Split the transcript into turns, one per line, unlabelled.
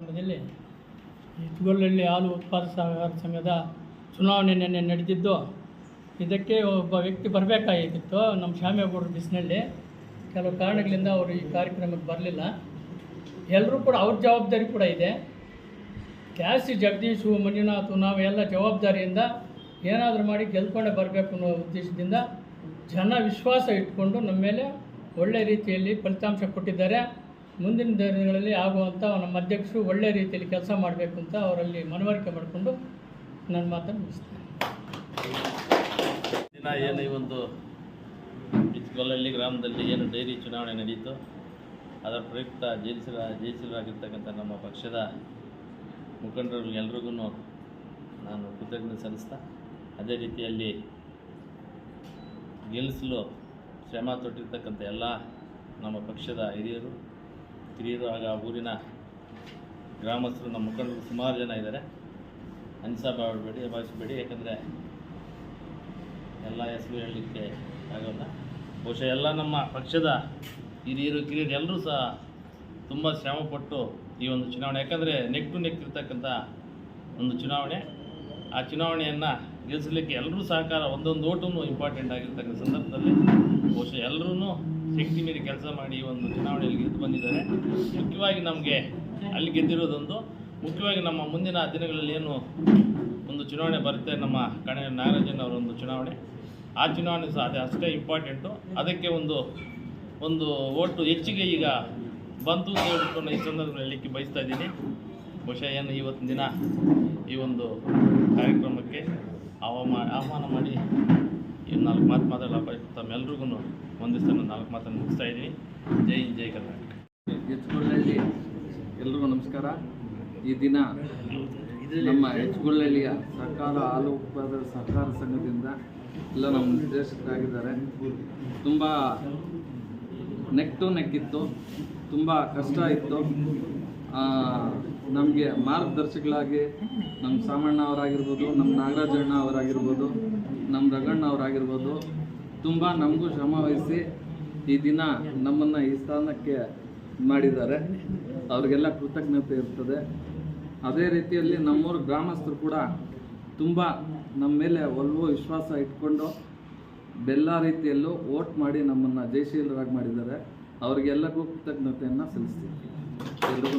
ಸಂದರ್ಭದಲ್ಲಿ ತುಗೊಲ್ಲಹಳ್ಳಿ ಹಾಲು ಉತ್ಪಾದಕ ಸಹಕಾರ ಸಂಘದ ಚುನಾವಣೆ ನಿನ್ನೆ ನಡೆದಿದ್ದು, ಇದಕ್ಕೆ ಒಬ್ಬ ವ್ಯಕ್ತಿ ಬರಬೇಕಾಗಿತ್ತು, ನಮ್ಮ ಶ್ಯಾಮೇಗೌಡರು ಬಿಸಿನಲ್ಲಿ ಕೆಲವು ಕಾರಣಗಳಿಂದ ಅವರು ಈ ಕಾರ್ಯಕ್ರಮಕ್ಕೆ ಬರಲಿಲ್ಲ. ಎಲ್ಲರೂ ಕೂಡ ಅವ್ರ ಜವಾಬ್ದಾರಿ ಕೂಡ ಇದೆ. ಕ್ಯಾಸಿ ಜಗದೀಶು ಮಂಜುನಾಥು ನಾವೆಲ್ಲ ಜವಾಬ್ದಾರಿಯಿಂದ ಏನಾದರೂ ಮಾಡಿ ಗೆಲ್ಕೊಂಡೇ ಬರಬೇಕು ಅನ್ನೋ ಉದ್ದೇಶದಿಂದ ಜನ ವಿಶ್ವಾಸ ಇಟ್ಕೊಂಡು ನಮ್ಮ ಮೇಲೆ ಒಳ್ಳೆ ರೀತಿಯಲ್ಲಿ ಫಲಿತಾಂಶ ಕೊಟ್ಟಿದ್ದಾರೆ. ಮುಂದಿನ ದಿನಗಳಲ್ಲಿ ಆಗುವಂಥ ನಮ್ಮ ಅಧ್ಯಕ್ಷರು ಒಳ್ಳೆ ರೀತಿಯಲ್ಲಿ ಕೆಲಸ ಮಾಡಬೇಕು ಅಂತ ಅವರಲ್ಲಿ ಮನವರಿಕೆ ಮಾಡಿಕೊಂಡು ನನ್ನ ಮಾತನ್ನು ಮುಗಿಸ್ತೇನೆ.
ದಿನ ಏನು ಈ ಒಂದು ಇಚ್ಕೊಲ್ಲಹಳ್ಳಿ ಗ್ರಾಮದಲ್ಲಿ ಏನು ಡೈರಿ ಚುನಾವಣೆ ನಡೀತು, ಅದರ ಪ್ರಯುಕ್ತ ಜೈಲ್ಸಿರ ಜೈಲ್ಸಿರಾಗಿರ್ತಕ್ಕಂಥ ನಮ್ಮ ಪಕ್ಷದ ಮುಖಂಡರಿಗೆಲ್ರಿಗೂ ನಾನು ಕೃತಜ್ಞತೆ ಸಲ್ಲಿಸ್ತಾ, ಅದೇ ರೀತಿಯಲ್ಲಿ ಗೆಲ್ಲಿಸಲು ಶ್ರಮ ತೊಟ್ಟಿರ್ತಕ್ಕಂಥ ಎಲ್ಲ ನಮ್ಮ ಪಕ್ಷದ ಹಿರಿಯರು ಹಿರಿಯರು ಆಗ ಆ ಊರಿನ ಗ್ರಾಮಸ್ಥರು ನಮ್ಮ ಮುಖಂಡರು ಸುಮಾರು ಜನ ಇದ್ದಾರೆ. ಅನಿಸಾ ಮಾಡಬೇಡಿ ಭಾವಿಸಬೇಡಿ ಯಾಕಂದರೆ ಎಲ್ಲ ಹೆಸರು ಹೇಳಲಿಕ್ಕೆ ಆಗೋಲ್ಲ. ಬಹುಶಃ ಎಲ್ಲ ನಮ್ಮ ಪಕ್ಷದ ಹಿರಿಯರು, ಕಿರಿಯರು ಎಲ್ಲರೂ ಸಹ ತುಂಬ ಶ್ರಮಪಟ್ಟು ಈ ಒಂದು ಚುನಾವಣೆ, ಯಾಕಂದರೆ ನೆಕ್ ಟು ನೆಕ್ ಇರ್ತಕ್ಕಂಥ ಒಂದು ಚುನಾವಣೆ. ಆ ಚುನಾವಣೆಯನ್ನು ಗೆಲ್ಲಿಸಲಿಕ್ಕೆ ಎಲ್ಲರೂ ಸಹಕಾರ, ಒಂದೊಂದು ಓಟು ಇಂಪಾರ್ಟೆಂಟ್ ಆಗಿರ್ತಕ್ಕಂಥ ಸಂದರ್ಭದಲ್ಲಿ ಬಹುಶಃ ಎಲ್ಲರೂ ಶಕ್ತಿ ಮೀರಿ ಕೆಲಸ ಮಾಡಿ ಈ ಒಂದು ಚುನಾವಣೆಯಲ್ಲಿ ಗೆದ್ದು ಬಂದಿದ್ದಾರೆ. ಮುಖ್ಯವಾಗಿ ನಮಗೆ ಅಲ್ಲಿ ಗೆದ್ದಿರೋದೊಂದು. ಮುಖ್ಯವಾಗಿ ನಮ್ಮ ಮುಂದಿನ ದಿನಗಳಲ್ಲಿ ಏನು ಒಂದು ಚುನಾವಣೆ ಬರುತ್ತೆ, ನಮ್ಮ ಕಣೆ ನಾಗರಾಜನ್ ಅವರ ಒಂದು ಚುನಾವಣೆ. ಆ ಚುನಾವಣೆ ಸಹ ಅದೇ ಅಷ್ಟೇ ಇಂಪಾರ್ಟೆಂಟು ಅದಕ್ಕೆ ಒಂದು ಒಂದು ಓಟು ಹೆಚ್ಚಿಗೆ ಈಗ ಬಂತು ಅಂತ ಹೇಳ್ಬಿಟ್ಟು ಈ ಸಂದರ್ಭದಲ್ಲಿ ಹೇಳಲಿಕ್ಕೆ ಬಯಸ್ತಾ ಇದ್ದೀನಿ. ಬಹುಶಃ ಏನು ಇವತ್ತಿನ ದಿನ ಈ ಒಂದು ಕಾರ್ಯಕ್ರಮಕ್ಕೆ ಆಹ್ವಾನ ಆಹ್ವಾನ ಮಾಡಿ ಈ ನಾಲ್ಕು ಮಾತು ಮಾತಾಡಲ್ಲ ತಮ್ಮೆಲ್ರಿಗೂ ನಾನು ನಾಲ್ಕು ಮಾತನ್ನು ಮುಗಿಸ್ತಾ ಇದ್ದೀನಿ. ಜೈ ಜೈ ಕರ್ನಾಟಕ.
ಹೆಚ್ಗೊಳ್ಳಹಳ್ಳಿ ಎಲ್ರಿಗೂ ನಮಸ್ಕಾರ. ಈ ದಿನ ನಮ್ಮ ಹೆಚ್ಗೊಳ್ಳಹಳ್ಳಿಯ ಸರ್ಕಾರ ಹಾಲು ಉತ್ಪಾದಕ ಸಹಕಾರ ಸಂಘದಿಂದ ಎಲ್ಲ ನಮ್ಮ ನಿರ್ದೇಶಕರಾಗಿದ್ದಾರೆ. ತುಂಬ ನೆಕ್ ಟು ನೆಕ್ ಇತ್ತು ತುಂಬ ಕಷ್ಟ ಇತ್ತು. ನಮಗೆ ಮಾರ್ಗದರ್ಶಕಗಳಾಗಿ ನಮ್ಮ ಸಾಮಣ್ಣ ಅವರಾಗಿರ್ಬೋದು, ನಮ್ಮ ನಾಗರಾಜಣ್ಣ ಅವರಾಗಿರ್ಬೋದು, ನಮ್ಮ ರಗಣ್ಣ ಅವರಾಗಿರ್ಬೋದು, ತುಂಬ ನಮಗೂ ಶ್ರಮ ಈ ದಿನ ನಮ್ಮನ್ನು ಈ ಸ್ಥಾನಕ್ಕೆ ಮಾಡಿದ್ದಾರೆ. ಅವರಿಗೆಲ್ಲ ಕೃತಜ್ಞತೆ ಇರ್ತದೆ. ಅದೇ ರೀತಿಯಲ್ಲಿ ನಮ್ಮೂರು ಗ್ರಾಮಸ್ಥರು ಕೂಡ ತುಂಬ ನಮ್ಮ ಮೇಲೆ ಒಲ್ವೋ, ವಿಶ್ವಾಸ ಇಟ್ಕೊಂಡು ಬೆಲ್ಲ ರೀತಿಯಲ್ಲೂ ವೋಟ್ ಮಾಡಿ ನಮ್ಮನ್ನು ಜಯಶೀಲರಾಗಿ ಮಾಡಿದ್ದಾರೆ. ಅವರಿಗೆಲ್ಲರಿಗೂ ಕೃತಜ್ಞತೆಯನ್ನು ಸಲ್ಲಿಸ್ತೀವಿ